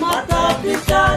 মাতা পিতা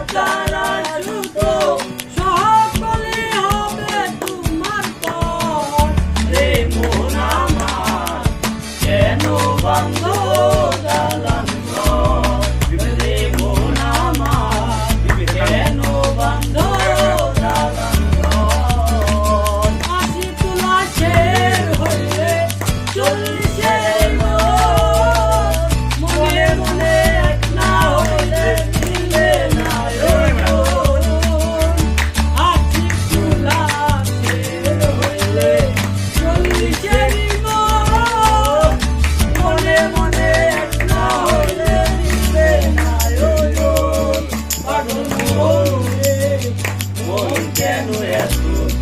Yesu.